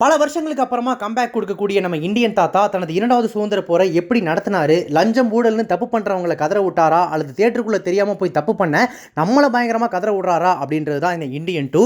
பல வருஷங்களுக்கு அப்புறமா கம்பேக் கொடுக்கக்கூடிய நம்ம இந்தியன் தாத்தா தனது இரண்டாவது சுதந்திர போரை எப்படி நடத்தினாரு லஞ்சம் ஊழல்னு தப்பு பண்ணுறவங்களை கதற விட்டாரா அல்லது தேட்டருக்குள்ளே தெரியாமல் போய் தப்பு பண்ண நம்மளை பயங்கரமாக கதற விட்றாரா அப்படின்றது தான் இந்த இந்தியன் டூ.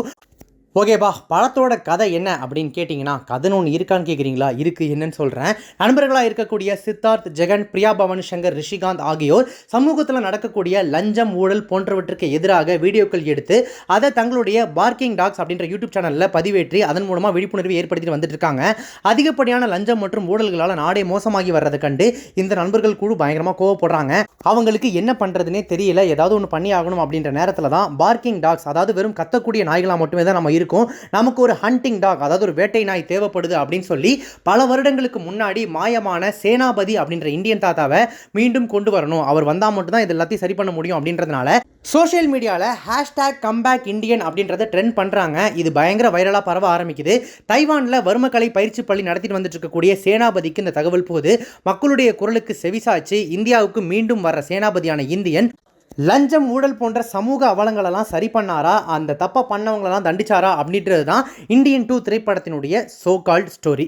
ஓகேப்பா படத்தோட கதை என்ன அப்படின்னு கேட்டிங்கன்னா கதைன்னு ஒன்று இருக்கான்னு கேட்குறீங்களா இருக்குது என்னன்னு சொல்கிறேன் நண்பர்களாக இருக்கக்கூடிய சித்தார்த் ஜெகன் பிரியா பவன் சங்கர் ரிஷிகாந்த் ஆகியோர் சமூகத்தில் நடக்கக்கூடிய லஞ்சம் ஊழல் போன்றவற்றுக்கு எதிராக வீடியோக்கள் எடுத்து அதை தங்களுடைய பார்க்கிங் டாக்ஸ் அப்படின்ற யூடியூப் சேனலில் பதிவேற்றி அதன் மூலமாக விழிப்புணர்வு ஏற்படுத்திட்டு வந்துட்டு இருக்காங்க. அதிகப்படியான லஞ்சம் மற்றும் ஊழல்களால் நாடே மோசமாகி வர்றதை கண்டு இந்த நண்பர்கள் குழு பயங்கரமாக கோவப்படுறாங்க. அவங்களுக்கு என்ன பண்ணுறதுனே தெரியல. ஏதாவது ஒன்று பண்ணி ஆகணும் அப்படின்ற நேரத்தில் தான் பார்க்கிங் டாக்ஸ் அதாவது வெறும் கத்தக்கூடிய நாய்களாக மட்டுமே தான் நம்ம இருக்கும். நமக்கு ஒரு ஹண்டிங் டாக் அதாவது ஒரு வேட்டை நாய் தேவைப்படுது அப்படின்னு சொல்லி பல வருடங்களுக்கு முன்னாடி மாயமான சேனாபதி அப்படின்ற இந்தியன் தாத்தாவை மீண்டும் கொண்டு வரணும். அவர் வந்தால் மட்டும்தான் இது எல்லாத்தையும் சரி பண்ண முடியும் அப்படின்றதுனால சோஷியல் மீடியாவில் ஹேஷ்டேக் கம்பேக் இந்தியன் அப்படின்றத ட்ரெண்ட் பண்ணுறாங்க இது பயங்கர வைரலாக பரவ ஆரம்பிக்குது. தைவானில் வர்மக்கலை பயிற்சி பள்ளி நடத்திட்டு வந்துட்டு இருக்கக்கூடிய சேனாபதிக்கு இந்த தகவல் போது மக்களுடைய குரலுக்கு செவிசாய்ச்சு இந்தியாவுக்கு மீண்டும் வர்ற சேனாபதியான இந்தியன் லஞ்சம் ஊழல் போன்ற சமூக அவலங்களெல்லாம் சரி பண்ணாரா? அந்த தப்பை பண்ணவங்களெல்லாம் தண்டிச்சாரா? அப்படின்றது தான் இந்தியன் டூ திரைப்படத்தினுடைய சோ கால்ட் ஸ்டோரி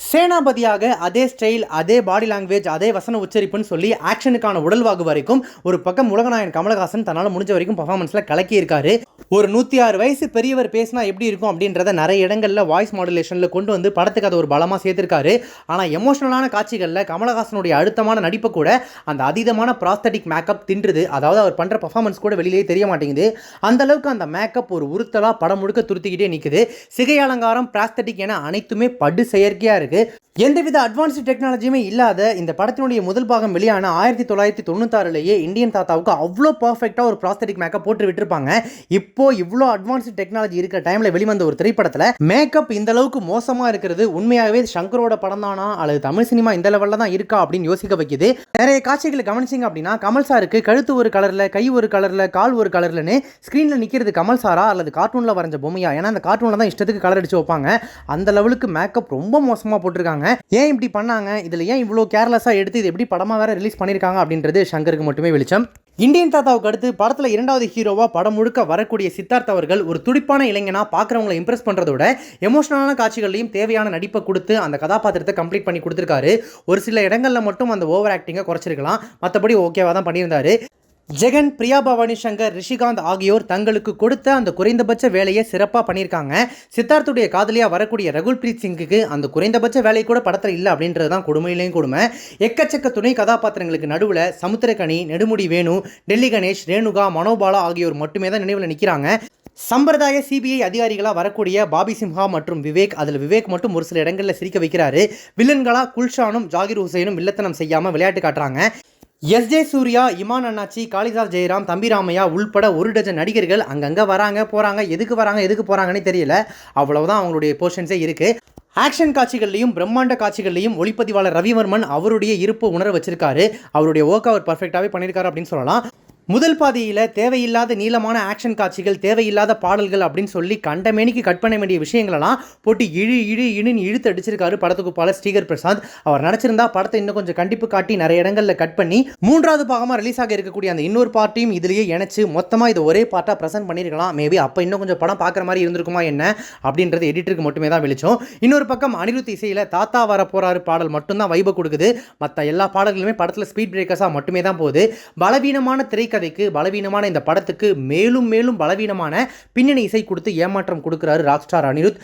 சேனாபதியாக அதே ஸ்டைல் அதே பாடி லாங்குவேஜ் அதே வசன உச்சரிப்புன்னு சொல்லி ஆக்ஷனுக்கான உடல்வாகு வரைக்கும் ஒரு பக்கம் உலகநாயன் கமலஹாசன் தன்னால் முடிஞ்ச வரைக்கும் பர்ஃபார்மன்ஸில் கலக்கியிருக்காரு. ஒரு நூற்றி ஆறு வயசு பெரியவர் பேசினா எப்படி இருக்கும் அப்படின்றத நிறைய இடங்களில் வாய்ஸ் மாடுலேஷனில் கொண்டு வந்து படத்துக்கு அதை ஒரு பலமாக சேர்த்துருக்காரு. ஆனால் எமோஷனலான காட்சிகளில் கமலஹாசனுடைய அழுத்தமான நடிப்பை கூட அந்த அதீதமான ப்ராஸ்தட்டிக் மேக்கப் தின்றுது. அதாவது அவர் பண்ணுற பர்ஃபார்மன்ஸ் கூட வெளியிலேயே தெரிய மாட்டேங்குது. அந்தளவுக்கு அந்த மேக்கப் ஒரு உறுத்தலாக படம் முழுக்க துருத்திக்கிட்டே நிற்குது சிகை அலங்காரம் பிராஸ்தட்டிக் என அனைத்துமே படு செயற்கையாக இருக்கு. எந்தவித அட்வான்ஸ்டு டெக்னாலஜியுமே இல்லாத இந்த படத்தினுடைய முதல் பாகம் வெளியான ஆயிரத்தி தொள்ளாயிரத்தி தொண்ணூத்தாறுலேயே இந்தியன் தாத்தாவுக்கு அவ்வளோ பர்ஃபெக்டாக ஒரு ப்ராஸ்தட்டிக் மேக்கப் போட்டு விட்டுருப்பாங்க. இப்போ இவ்வளோ அட்வான்ஸ்டு டெக்னாலஜி இருக்கிற டைமில் வெளிவந்த ஒரு திரைப்படத்தில் மேக்கப் இந்த அளவுக்கு மோசமாக இருக்கிறது உண்மையாகவே சங்கரோட படம் தானா? அல்லது தமிழ் சினிமா இந்த லெவலில் தான் இருக்கா? அப்படின்னு யோசிக்க வைக்குது. நிறைய காட்சிகளை கவனிச்சிங்க அப்படின்னா கமல் சாருக்கு கழுத்து ஒரு கலரில் கை ஒரு கலரில் கால் ஒரு கலர்லன்னு ஸ்க்ரீனில் நிற்கிறது கமல் சாரா அல்லது கார்ட்டூனில் வரைஞ்ச பொம்மையா? ஏன்னா அந்த கார்ட்டூனில் தான் இஷ்டத்துக்கு கலர் அடிச்சு வைப்பாங்க. அந்த லெவலுக்கு மேக்கப் ரொம்ப மோசமாக போட்டிருக்காங்க. ஏன் இப்படி பண்ணாங்க? இதில் ஏன் இவ்வளோ கேர்லெஸ்ஸாக எடுத்து இது எப்படி படமாக வேற ரிலீஸ் பண்ணியிருக்காங்க அப்படின்றது சங்கருக்கு மட்டுமே வெளிச்சம். இந்தியன் தாத்தாவுக்கு அடுத்து படத்தில் இரண்டாவது ஹீரோவாக படம் முழுக்க வரக்கூடிய சித்தார்த் அவர்கள் ஒரு துடிப்பான இளைஞனாக பார்க்குறவங்களை இம்ப்ரெஸ் பண்ணுறதோட எமோஷனலான காட்சிகள்லையும் தேவையான நடிப்பை கொடுத்து அந்த கதாபாத்திரத்தை கம்ப்ளீட் பண்ணி கொடுத்துருக்காரு. ஒரு சில இடங்களில் மட்டும் அந்த ஓவர் ஆக்டிங்கை குறைச்சிருக்கலாம் மற்றபடி ஓகேவாக தான் பண்ணியிருந்தாரு. ஜெகன் பிரியா பவானி சங்கர் ரிஷிகாந்த் ஆகியோர் தங்களுக்கு கொடுத்த அந்த குறைந்தபட்ச வேலையை சிறப்பாக பண்ணியிருக்காங்க. சித்தார்த்துடைய காதலியாக வரக்கூடிய ரகுல்பிரீத் சிங்குக்கு அந்த குறைந்தபட்ச வேலை கூட படத்தில் இல்லை அப்படின்றது தான் கொடுமையிலையும் கொடுமை. எக்கச்சக்க துணை கதாபாத்திரங்களுக்கு நடுவில் சமுத்திரக்கனி நெடுமுடி வேணு டெல்லி கணேஷ் ரேணுகா மனோபாலா ஆகியோர் மட்டுமே தான் நினைவில் நிற்கிறாங்க சம்பிரதாய சிபிஐ அதிகாரிகளாக வரக்கூடிய பாபி சிம்ஹா மற்றும் விவேக் அதில் விவேக் மட்டும் ஒரு சில இடங்களில் சிரிக்க வைக்கிறாரு. வில்லன்களாக குல்ஷானும் ஜாகிர் ஹுசைனும் வில்லத்தனம் செய்யாமல் விளையாட்டு காட்டுறாங்க. எஸ் ஜே சூர்யா இமான் அண்ணாச்சி காளிதாஸ் ஜெயராம் தம்பிராமையா உள்பட ஒரு டஜன் நடிகர்கள் அங்கங்கே வராங்க போகிறாங்க எதுக்கு வராங்க எதுக்கு போகிறாங்கன்னே தெரியல. அவ்வளவுதான் அவங்களுடைய போர்ஷன்ஸே இருக்குது ஆக்ஷன் காட்சிகள்லையும் பிரம்மாண்ட காட்சிகள்லையும் ஒளிப்பதிவாளர் ரவிவர்மன் அவருடைய இருப்பு உணர வச்சிருக்காரு. அவருடைய ஒர்க் அவர் பர்ஃபெக்டாகவே பண்ணியிருக்காரு அப்படின்னு சொல்லலாம். முதல் பாதியில் தேவையில்லாத நீளமான ஆக்ஷன் காட்சிகள் தேவையில்லாத பாடல்கள் அப்படின்னு சொல்லி கண்டமேனிக்கு கட் பண்ண வேண்டிய விஷயங்களெல்லாம் போட்டு இழு இழு இழுன்னு இழுத்து அடிச்சிருக்காரு படத்துக்கு பால ஸ்ரீகர் பிரசாந்த். அவர் நினச்சிருந்தா படத்தை இன்னும் கொஞ்சம் கண்டிப்பு காட்டி நிறைய இடங்களில் கட் பண்ணி மூன்றாவது பாகமாக ரிலீஸ் ஆக இருக்கக்கூடிய அந்த இன்னொரு பார்ட்டியும் இதுலேயே இணைச்சு மொத்தமாக இதை ஒரே பார்ட்டாக ப்ரெசென்ட் பண்ணியிருக்கலாம் மேபி அப்போ இன்னும் கொஞ்சம் படம் பார்க்குற மாதிரி இருந்திருக்குமா என்ன அப்படின்றது எடிட்டருக்கு மட்டுமே தான் விழிச்சோம் இன்னொரு பக்கம் அனிருத் இசையில் தாத்தா வர போறாரு பாடல் மட்டும்தான் வைப கொடுக்குது. மற்ற எல்லா பாடல்களுமே படத்தில் ஸ்பீட் பிரேக்கர்ஸாக மட்டுமே தான் போகுது. பலவீனமான திரைக்கதைக்கு பலவீனமான இந்த படத்துக்கு மேலும் மேலும் பலவீனமான பின்னணி இசை கொடுத்து ஏமாற்றம் கொடுக்குறாரு ராக்ஸ்டார் அனிருத்.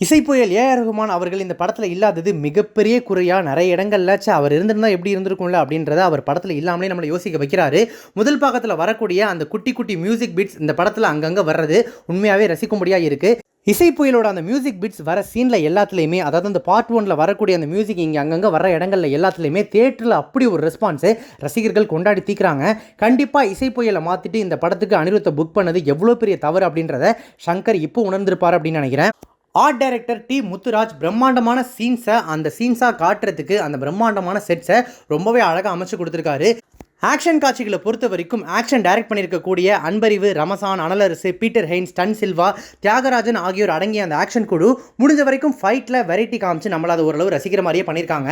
இசைப்புயல் ஏ ஆர் அவர்கள் இந்த படத்தில் இல்லாதது மிகப்பெரிய குறையாக நிறைய இடங்கள்லச்சு அவர் இருந்திருந்தா எப்படி இருந்திருக்கும்ல அப்படின்றத அவர் படத்தில் இல்லாமலே நம்மளை யோசிக்க வைக்கிறாரு. முதல் பாகத்தில் வரக்கூடிய அந்த குட்டி குட்டி மியூசிக் பீட்ஸ் இந்த படத்தில் அங்கங்கே வர்றது உண்மையாகவே ரசிக்கும்படியாக இருக்குது இசை புயலோட அந்த மியூசிக் பிட்ஸ் வர சீனில் எல்லாத்துலேயுமே அதாவது அந்த பார்ட் ஒனில் வரக்கூடிய அந்த மியூசிக் இங்கே அங்கங்கே வர இடங்களில் எல்லாத்துலேயுமே தேட்டரில் அப்படி ஒரு ரெஸ்பான்ஸு ரசிகர்கள் கொண்டாடி தீக்கிறாங்க. கண்டிப்பாக இசை புயலை மாற்றிட்டு இந்த படத்துக்கு அனிருத்தை புக் பண்ணது எவ்வளோ பெரிய தவறு அப்படின்றத சங்கர் இப்போ உணர்ந்திருப்பார் அப்படின்னு நினைக்கிறேன். ஆர்ட் டைரக்டர் டி முத்துராஜ் பிரம்மாண்டமான சீன்ஸை அந்த சீன்ஸாக காட்டுறதுக்கு அந்த பிரம்மாண்டமான செட்ஸை ரொம்பவே அழகாக அமைச்சு கொடுத்துருக்காரு. ஆக்ஷன் காட்சிகளை பொறுத்த வரைக்கும் ஆக்ஷன் டைரக்ட் பண்ணியிருக்கக்கூடிய Anbariv Ramzan Analarasu Peter Heins Don Silva Thiyagarajan ஆகியோர் அடங்கிய அந்த ஆக்ஷன் குழு முடிஞ்ச வரைக்கும் ஃபைட்டில் வெரைட்டி காமிச்சு நம்மள அதை ஓரளவு ரசிக்கிற மாதிரியே பண்ணியிருக்காங்க.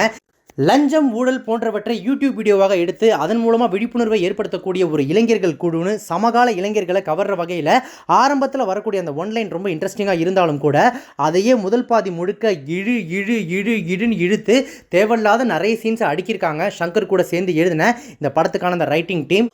லஞ்சம் ஊழல் போன்றவற்றை யூடியூப் வீடியோவாக எடுத்து அதன் மூலமாக விழிப்புணர்வை ஏற்படுத்தக்கூடிய ஒரு இளைஞர்கள் குழுன்னு சமகால இளைஞர்களை கவர்ற வகையில் ஆரம்பத்தில் வரக்கூடிய அந்த ஒன்லைன் ரொம்ப இன்ட்ரெஸ்டிங்காக இருந்தாலும் கூட அதையே முதல் பாதி முழுக்க இழு இழு இழு இழுன்னு இழுத்து தேவையில்லாத நிறைய சீன்ஸை அடுக்கியிருக்காங்க. சங்கர் கூட சேர்ந்து எழுதின இந்த படத்துக்கான அந்த ரைட்டிங் டீம்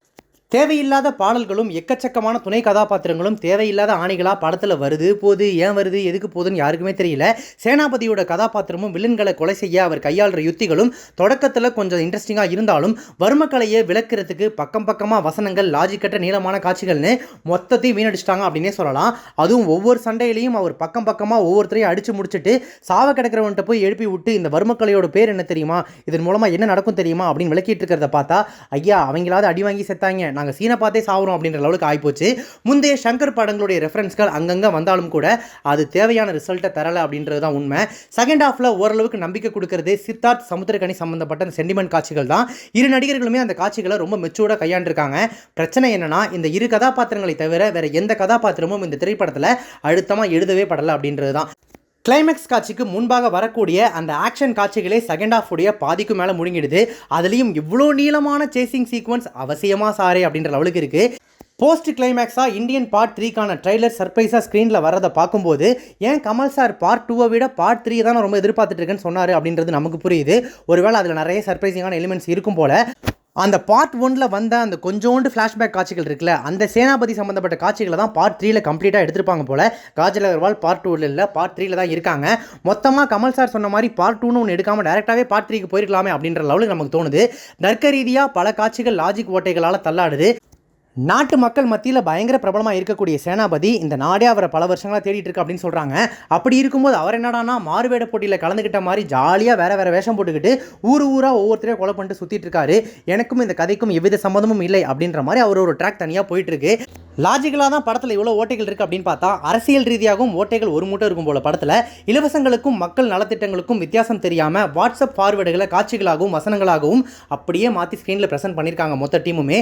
தேவையில்லாத பாடல்களும் எக்கச்சக்கமான துணை கதாபாத்திரங்களும் தேவையில்லாத ஆணைகளாக படத்தில் வருது போது ஏன் வருது எதுக்கு போகுதுன்னு யாருக்குமே தெரியல. சேனாபதியோட கதாபாத்திரமும் வில்லன்களை கொலை செய்ய அவர் கையாளுற யுத்திகளும் தொடக்கத்தில் கொஞ்சம் இன்ட்ரெஸ்டிங்காக இருந்தாலும் வர்மக்கலையை விளக்குறதுக்கு பக்கம் பக்கமாக வசனங்கள் லாஜிக்கட்ட நீளமான காட்சிகள்னு மொத்தத்தையும் வீணடிச்சிட்டாங்க அப்படின்னே சொல்லலாம். அதுவும் ஒவ்வொரு சண்டையிலையும் அவர் பக்கம் பக்கமாக ஒவ்வொருத்தரையும் அடித்து முடிச்சுட்டு சாவ கிடக்கிறவன்ட்ட போய் எழுப்பி விட்டு இந்த வர்மக்கலையோட பேர் என்ன தெரியுமா? இதன் மூலமாக என்ன நடக்கும் தெரியுமா? அப்படின்னு விளக்கிட்டு இருக்கிறத பார்த்தா ஐயா அவங்களாவது அடி வாங்கி செத்தாங்க. நாங்கள் சீனை பார்த்தே சாவுறோம் அப்படின்ற லெவலுக்கு ஆகிப்போச்சு முந்தைய சங்கர் படங்களுடைய ரெஃபரன்ஸ்கள் அங்கங்கே வந்தாலும் கூட அது தேவையான ரிசல்ட்டை தரலை அப்படின்றது தான் உண்மை. செகண்ட் ஹாஃபில் ஓரளவுக்கு நம்பிக்கை கொடுக்கறது சித்தார்த் சமுத்திரக்கணி சம்மந்தப்பட்ட அந்த சென்டிமெண்ட் காட்சிகள் தான். இரு நடிகர்களுமே அந்த காட்சிகளை ரொம்ப மெச்சூர்டாக கையாண்டிருக்காங்க. பிரச்சனை என்னன்னா இந்த இரு கதாபாத்திரங்களை தவிர வேற எந்த கதாபாத்திரமும் இந்த திரைப்படத்தில் அழுத்தமாக எழுதவே படலை அப்படின்றது தான். கிளைமேக்ஸ் காட்சிக்கு முன்பாக வரக்கூடிய அந்த ஆக்ஷன் காட்சிகளே செகண்ட் ஆஃப் உடைய பாதிக்கு மேலே முழுங்கிடுது. அதுலேயும் இவ்வளோ நீளமான சேசிங் சீக்வன்ஸ் அவசியமாக சாரே அப்படின்ற லெவலுக்கு இருக்குது போஸ்ட் கிளைமேக்ஸாக இந்தியன் பார்ட் த்ரீக்கான ட்ரைலர் சர்ப்ரைஸாக ஸ்க்ரீனில் வரதை பார்க்கும்போது ஏன் கமல் சார் பார்ட் டூவை விட பார்ட் த்ரீ தான் ரொம்ப எதிர்பார்த்துட்டு இருக்கேன்னு சொன்னார் அப்படின்றது நமக்கு புரியுது. ஒருவேளை அதில் நிறைய சர்ப்ரைசிங்கான எலிமெண்ட்ஸ் இருக்கும் போல. அந்த பார்ட் ஒன்ல வந்த அந்த கொஞ்சோண்டு ஃப்ளாஷ்பேக் காட்சிகள் இருக்குல்ல அந்த சேனாபதி சம்மந்தப்பட்ட காட்சிகளை தான் பார்ட் த்ரீல கம்ப்ளீட்டாக எடுத்திருப்பாங்க போல. காஜல் அகர்வால் பார்ட் டூவில் இல்லை பார்ட் த்ரீல தான் இருக்காங்க. மொத்தமாக கமல் சார் சொன்ன மாதிரி பார்ட் டூன்னு ஒன்று எடுக்காமல் டேரெக்டாகவே பார்ட் த்ரீக்கு போயிருக்கலாமே அப்படின்ற லெவலுக்கு நமக்கு தோணுது. தர்க்க ரீதியாக பல காட்சிகள் லாஜிக் ஓட்டைகளால் தள்ளாடுது. நாட்டு மக்கள் மத்தியில் பயங்கர பிரபலமாக இருக்கக்கூடிய சேனாபதி இந்த நாடே அவரை பல வருஷங்களாக தேடிட்டு இருக்கு அப்படின்னு சொல்கிறாங்க அப்படி இருக்கும்போது அவர் என்னடானா மாறுவேட போட்டியில் கலந்துக்கிட்ட மாதிரி ஜாலியாக வேற வேற வேஷம் போட்டுக்கிட்டு ஊர் ஊராக ஒவ்வொருத்தரையும் கொலை பண்ணிட்டு சுற்றிட்டு இருக்காரு. எனக்கும் இந்த கதைக்கும் எவ்வித சம்மந்தமும் இல்லை அப்படின்ற மாதிரி அவர் ஒரு ட்ராக் தனியாக போயிட்டு லாஜிக்கலாக தான் படத்தில் இவ்வளோ ஓட்டைகள் இருக்குது அப்படின்னு பார்த்தா அரசியல் ரீதியாகவும் ஓட்டைகள் ஒரு மூட்டை இருக்கும் போல படத்தில். இலவசங்களுக்கும் மக்கள் நலத்திட்டங்களுக்கும் வித்தியாசம் தெரியாமல் வாட்ஸ்அப் ஃபார்வேர்டுகளை காட்சிகளாகவும் வசனங்களாகவும் அப்படியே மாற்றி ஸ்க்ரீனில் ப்ரெசென்ட் பண்ணியிருக்காங்க மொத்த டீமுமே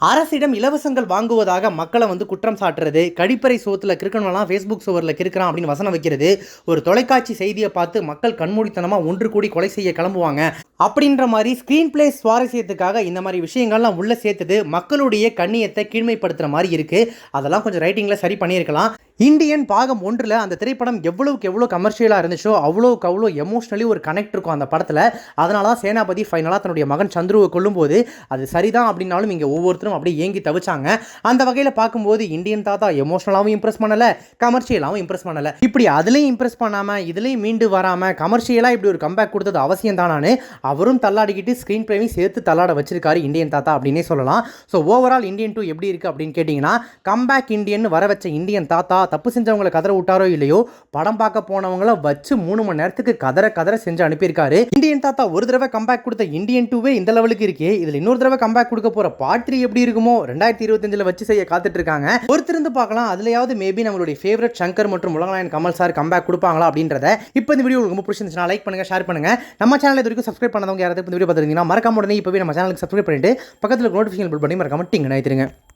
அரசிடம் இலவசங்கள் வாங்குவதாக மக்களை வந்து குற்றம் சாட்டுறது கழிப்பறை சோத்தில் கிறுக்கணும்லாம் ஃபேஸ்புக் சுவரில் கிறுக்கிறான் அப்படின்னு வசனம் வைக்கிறது ஒரு தொலைக்காட்சி செய்தியை பார்த்து மக்கள் கண்மூடித்தனமாக ஒன்று கூடி கொலை செய்ய கிளம்புவாங்க அப்படின்ற மாதிரி ஸ்க்ரீன் பிளே சுவாரஸ்யத்துக்காக இந்த மாதிரி விஷயங்கள்லாம் உள்ளே சேர்த்துட்டு மக்களுடைய கண்ணியத்தை கீழ்மைப்படுத்துகிற மாதிரி இருக்குது அதெல்லாம் கொஞ்சம் ரைட்டிங்கில் சரி பண்ணியிருக்கலாம். இந்தியன் பாகம் ஒன்றில் அந்த திரைப்படம் எவ்வளவுக்கு எவ்வளோ கமர்ஷியலாக இருந்துச்சோ அவ்வளோக்கு அவ்வளோ எமோஷ்னலி ஒரு கனெக்ட் இருக்கும் அந்த படத்தில். அதனால தான் சேனாபதி ஃபைனலாக தன்னுடைய மகன் சந்துருவை கொல்லும்போது அது சரிதான் அப்படின்னாலும் இங்கே ஒவ்வொருத்தரும் அப்படியே ஏங்கி தவிச்சாங்க. அந்த வகையில் பார்க்கும்போது இந்தியன் தாத்தா எமோஷனலாகவும் இம்ப்ரெஸ் பண்ணலை கமர்ஷியலாகவும் இம்ப்ரெஸ் பண்ணலை. இப்படி அதுலேயும் இம்ப்ரெஸ் பண்ணாமல் இதுலேயும் மீண்டு வராமல் கமர்ஷியலாக இப்படி ஒரு கம்பேக் கொடுத்தது அவசியம் தானான்னு அவரும் தள்ளாடிக்கிட்டு ஸ்க்ரீன் பிளேவையும் சேர்த்து தள்ளாட வச்சிருக்காரு இந்தியன் தாத்தா அப்படின்னே சொல்லலாம். ஸோ ஓவரால் இந்தியன் டூ எப்படி இருக்குது அப்படின்னு கேட்டிங்கன்னா கம்பேக் இந்தியன் வர வச்ச இந்தியன் தாத்தா தப்பு செஞ்சவங்களை கதற விட்டாரோ இல்லையோ படம் பார்க்க போனவங்கள வச்சு மூணு மணி நேரத்துக்கு கதற கதற செஞ்சு அனுப்பியிருக்காரு. இந்தியன் தாத்தா ஒரு தடவை கம்பேக் கொடுத்த இந்தியன் டூவே இந்த லெவலுக்கு இருக்கே. இதில் இன்னொரு தடவை கம்பேக் கொடுக்க போற பார்ட் த்ரீ எப்படி இருக்குமோ ரெண்டாயிரத்தி இருபத்தஞ்சில் வச்சு செய்ய காத்துட்டு இருக்காங்க பொறுத்திருந்து பார்க்கலாம் அதுலயாவது மேபி நம்மளுடைய ஃபேவரட் சங்கர் மற்றும் உலகநாயன் கமல் சார் கம்பேக் கொடுப்பாங்களா அப்படின்றத இப்போ இந்த வீடியோ உங்களுக்கு ரொம்ப பிடிச்சிருந்துச்சுன்னா லைக் பண்ணுங்க ஷேர் பண்ணுங்க. நம்ம சேனல் இது வரைக்கும் சப்ஸ்கிரைப் பண்ணவங்க யாராவது இந்த வீடியோ பார்த்துருந்தீங்கன்னா மறக்காம உடனே இப்போவே நம்ம சேனலுக்கு சப்ஸ்கிரைப் பண்ணிட்டு பக்கத்தில் நோட்டிஃபிகேஷன் பில் பண்ணி மறக்காம டிங் நினைத்துருங்க